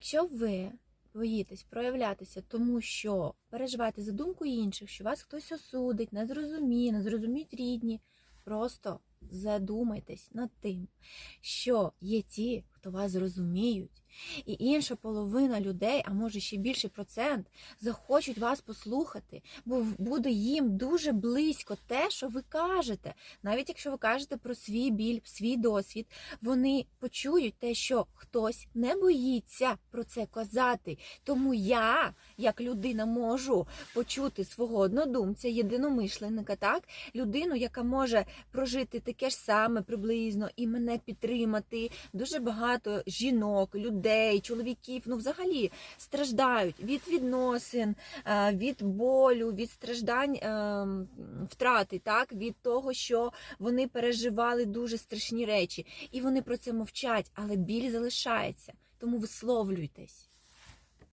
Якщо ви боїтесь проявлятися, тому що переживаєте за думку інших, що вас хтось осудить, не зрозуміє, не зрозуміють рідні, просто задумайтесь над тим, що є ті, хто вас зрозуміють, і інша половина людей, а може ще більший процент, захочуть вас послухати, бо буде їм дуже близько те, що ви кажете. Навіть якщо ви кажете про свій біль, свій досвід, вони почують те, що хтось не боїться про це казати. Тому я, як людина, можу почути свого однодумця, єдиномишленника, так, людину, яка може прожити таке ж саме приблизно і мене підтримати. Дуже багато жінок, людей, чоловіків, ну взагалі страждають від відносин, е, від болю, від страждань е, втрати, так, від того, що вони переживали дуже страшні речі, і вони про це мовчать, але біль залишається. Тому висловлюйтесь.